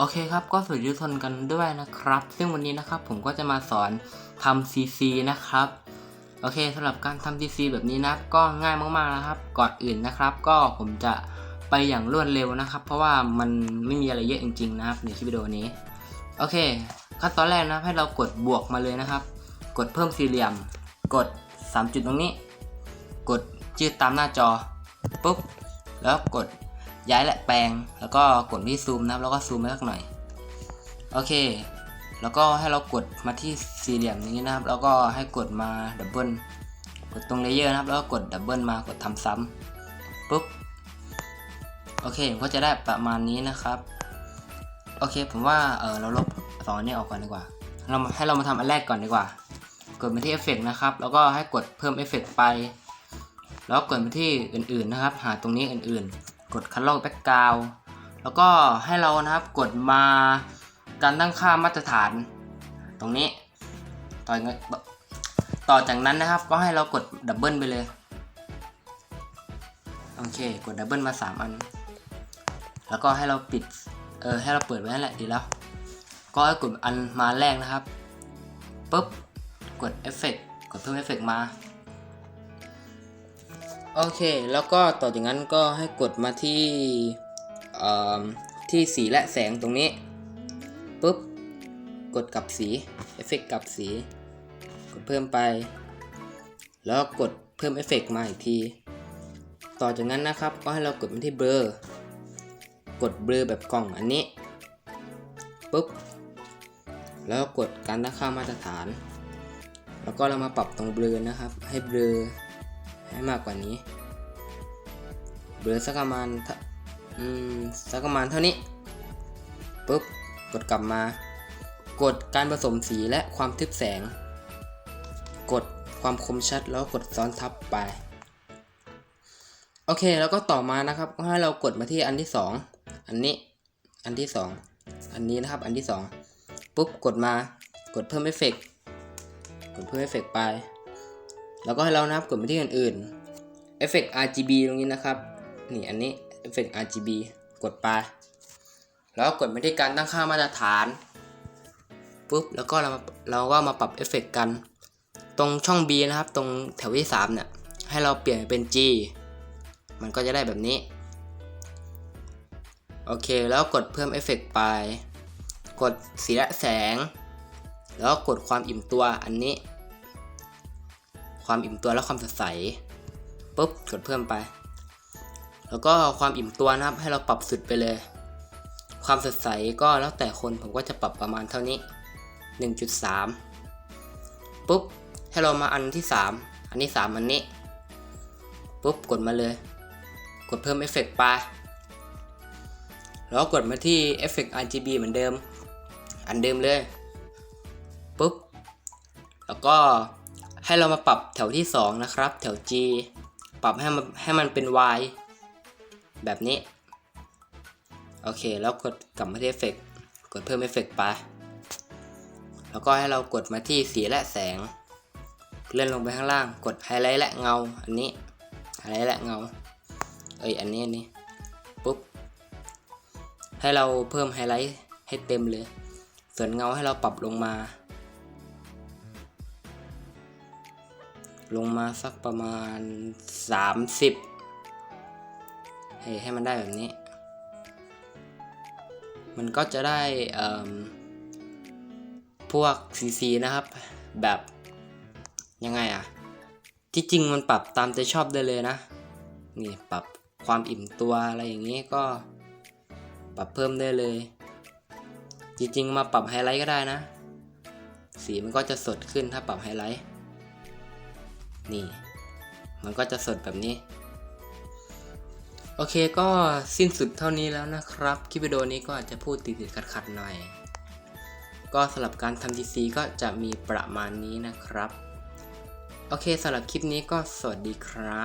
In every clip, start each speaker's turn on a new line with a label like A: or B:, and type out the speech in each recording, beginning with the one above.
A: โอเคครับก็สวัสดีทุกคนกันด้วยนะครับ ซึ่งวันนี้นะครับผมก็จะมาสอนทำ CC นะครับ โอเคสำหรับการทำ CC แบบนี้นะก็ง่ายมากๆนะครับ ก่อนอื่นนะครับ ก็ผมจะไปอย่างรวดเร็วนะครับ เพราะว่ามันไม่มีอะไรเยอะจริง ๆ นะครับในคลิปวิดีโอนี้ โอเค ขั้นตอนแรกนะให้เรากดบวกมาเลยนะครับ กดเพิ่มสี่เหลี่ยม กด 3 จุดตรงนี้ กดจืดตามหน้าจอปุ๊บแล้วกด ย้ายและแปลง แล้วก็กดที่ซูมนะครับแล้วก็ซูมไปสักหน่อย โอเค แล้วก็ให้เรากดมาที่สี่เหลี่ยมนี้นะครับ แล้วก็ให้กดมาดับเบิลกดตรงเลเยอร์นะครับ แล้วก็กดดับเบิลมากดทำซ้ำปุ๊บ โอเคก็จะได้ประมาณนี้นะครับ โอเค ผมว่าเออเราลบสองอันนี้ออกก่อนดีกว่า เราให้เรามาทำอันแรกก่อนดีกว่า กดไปที่เอฟเฟกนะครับ แล้วก็ให้กดเพิ่มเอฟเฟกไป แล้วกดไปที่อื่นๆนะครับ หาตรงนี้อื่นๆ กดคันลอกแบ็กกราวแล้วก็ให้เรานะครับกดมาการตั้งค่ามาตรฐาน ตรงนี้ต่อต่อจากนั้นนะครับก็ให้เรากดดับเบิลไปเลยโอเคกดดับเบิลมา 3 อัน แล้วก็ให้เราปิดเออให้เราเปิดไว้นั่นแหละดีแล้ว ก็ให้กดอันมาแรกนะครับปุ๊บกดเอฟเฟกกดเพิ่มเอฟเฟกมา โอเค แล้วก็ต่อจากนั้นก็ให้กดมาที่ที่สีและแสงตรงนี้ปุ๊บกดกลับสีเอฟเฟกกลับสี กดเพิ่มไป แล้วกดเพิ่มเอฟเฟกมาอีกที ต่อจากนั้นนะครับก็ให้เรากดมาที่เบลอกดเบลอแบบกล่องอันนี้ปุ๊บแล้วกดการตั้งค่ามาตรฐาน แล้วก็เรามาปรับตรงเบลอนะครับ ให้เบลอ ให้มากกว่านี้เบลอสักประมาณเท่าอืมสักประมาณเท่านี้ปุ๊บกดกลับมา กดการผสมสีและความทึบแสง กดความคมชัดแล้วกดซ้อนทับไป โอเคแล้วก็ต่อมานะครับก็ให้เรากดมาที่อันที่ 2 อันนี้อันที่ 2 อันนี้นะครับอันที่ 2 ปุ๊บกดมากดเพิ่มเอฟเฟกต์กดเพิ่มเอฟเฟกต์ไป แล้วก็ให้เรานะครับกดไปที่อื่นๆเอฟเฟกต์ RGB ตรงนี้นะครับ นี่อันนี้เอฟเฟกต์ RGB กดไป แล้วกดไปที่การตั้งค่ามาตรฐานปุ๊บแล้วก็เราเราก็มาปรับเอฟเฟกต์กัน ตรงช่อง B นะครับ ตรงแถวที่3เนี่ยให้เราเปลี่ยนเป็น G มันก็จะได้แบบนี้ โอเค แล้วกดเพิ่มเอฟเฟกต์ไป กดสีและแสง แล้วกดความอิ่มตัวอันนี้ ความอิ่มตัวและความสดใสปุ๊บกดเพิ่มไป แล้วก็ความอิ่มตัวนะครับให้เราปรับสุดไปเลย ความสดใสก็แล้วแต่คนผมก็จะปรับประมาณเท่านี้ 1.3 ปุ๊บให้เรามาอันที่ 3 อันที่3อันนี้ปุ๊บกดมาเลย กดเพิ่มเอฟเฟกต์ไปแล้วกดมาที่เอฟเฟกต์ RGB เหมือนเดิม อันเดิมเลยปุ๊บแล้วก็ ให้เรามาปรับแถวที่ 2 นะครับ แถว G ปรับให้มันให้มันเป็น Y แบบนี้ โอเค แล้วกดกลับมาที่เอฟเฟกต์กดเพิ่มเอฟเฟกต์ไป แล้วก็ให้เรากดมาที่สีและแสง เลื่อนลงไปข้างล่าง กดไฮไลท์และเงา อันนี้ ไฮไลท์และเงา เอ้ย อันนี้นนี้ปุ๊บ ให้เราเพิ่มไฮไลท์ให้เต็มเลย ส่วนเงาให้เราปรับลงมา ลงมาสักประมาณ 30ให้ให้มันได้แบบนี้ มันก็จะได้พวก CC นะครับ แบบยังไงอะที่จริงมันปรับตามใจชอบได้เลยนะ นี่ปรับความอิ่มตัวอะไรอย่างนี้ก็ปรับเพิ่มได้เลย จริงๆมาปรับไฮไลท์ก็ได้นะ สีมันก็จะสดขึ้นถ้าปรับไฮไลท์ นี่ มันก็จะสดแบบนี้ โอเคก็สิ้นสุดเท่านี้แล้วนะครับ คลิปวิดีโอนี้ก็อาจจะพูดติดๆขัดๆหน่อย ก็สำหรับการทำ DC ก็จะมีประมาณนี้นะครับ โอเคสำหรับคลิปนี้ก็สวัสดีครั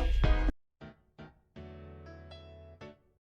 A: บ